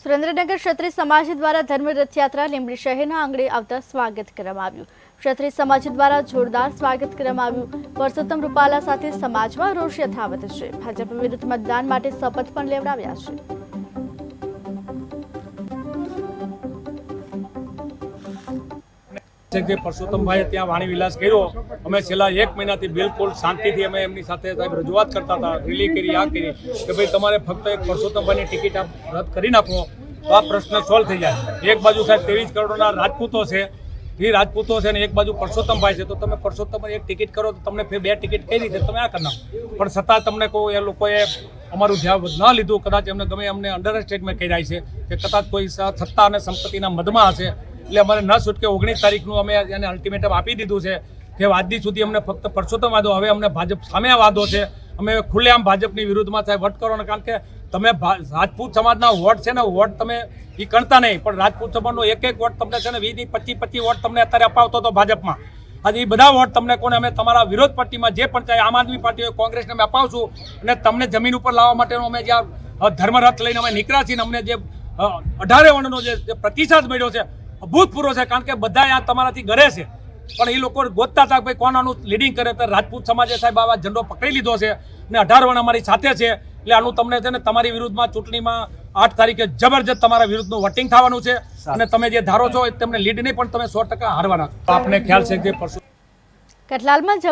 સુરેન્દ્રનગર ક્ષત્રિય સમાજ દ્વારા ધર્મ રથયાત્રા લીંબડી શહેરના આંગણે આવતા સ્વાગત કરવામાં આવ્યું. ક્ષત્રિય સમાજ દ્વારા જોરદાર સ્વાગત કરવામાં આવ્યું. પરસોત્તમ રૂપાલા સાથે સમાજમાં રોષ યથાવત છે. ભાજપ વિરુદ્ધ મતદાન માટે શપથ પણ લેવડાવ્યા છે. કે પરસોત્તમભાઈએ ત્યાં વાણી વિલાસ કર્યો. અમે છેલ્લા એક મહિનાથી બિલકુલ શાંતિથી અમે એમની સાથે સાહેબ રજૂઆત કરતા હતા રેલી કરી, આ કરી, કે ભાઈ તમારે ફક્ત એક પરસોત્તમભાઈની ટિકિટ આપ રદ કરી નાખો, તો આ પ્રશ્ન સોલ્વ થઈ જાય. એક બાજુ સાહેબ ત્રેવીસ કરોડના રાજપૂતો છે, એ રાજપૂતો છે ને એક બાજુ પરસોત્તમભાઈ છે, તો તમે પરસોત્તમભાઈ એક ટિકિટ કરો, તો તમને ફેર બે ટિકિટ કઈ રીતે? તમે આ કરી પણ છતાં તમને કોઈ એ લોકોએ અમારું ધ્યાન ન લીધું, કદાચ એમને ગમે અમને અંડર સ્ટેટમેન્ટ કર્યા છે, કે કદાચ કોઈ સત્તા અને સંપત્તિના મદમાં હશે એટલે અમારે ન છૂટકે ઓગણીસ તારીખનું અમે એને અલ્ટિમેટમ આપી દીધું છે કે વાદી સુધી અમને ફક્ત પરસોત્તમ વાદો, હવે અમને ભાજપ સામે વાદો છે. અમે ખુલ્લેઆમ ભાજપની વિરુદ્ધમાં સાહેબ વટ કરો કારણ કે તમે રાજપૂત સમાજના વોટ છે ને, વોટ તમે એ ગણતા નહીં. પણ રાજપૂત સમાજનો એક એક વોટ તમને છે ને, વીસ પચીસ પચીસ વોટ તમને અત્યારે અપાવતો હતો ભાજપમાં. આજે એ બધા વોટ તમને કોને, અમે તમારા વિરોધ પાર્ટીમાં જે પણ ચાહે આમ આદમી પાર્ટી હોય કોંગ્રેસને અમે અપાવશું અને તમને જમીન ઉપર લાવવા માટેનો અમે જ્યાં ધર્મરથ લઈને અમે નીકળ્યા છીએ અમને જે અઢારે વર્ણનો જે પ્રતિસાદ મળ્યો છે અભૂતપૂર્વ છે કારણ કે બધા આ તમારાથી ઘરે છે. પણ એ લોકો ગોતતા હતા ભાઈ કોનાનું લીડિંગ કરે તો રાજપૂત સમાજે સાહેબ આવા ઝંડો પકડી લીધો છે ને અઢાર વણ અમારી સાથે છે. એટલે આનું તમને છે ને તમારી વિરુદ્ધમાં ચૂંટણીમાં આઠ તારીખે જબરજસ્ત તમારા વિરુદ્ધનું વોટિંગ થવાનું છે. અને તમે જે ધારો છો એ તમને લીડ નહીં પણ તમે સો ટકા હારવાના આપને ખ્યાલ છે કે પરસુ કઠલાલમાં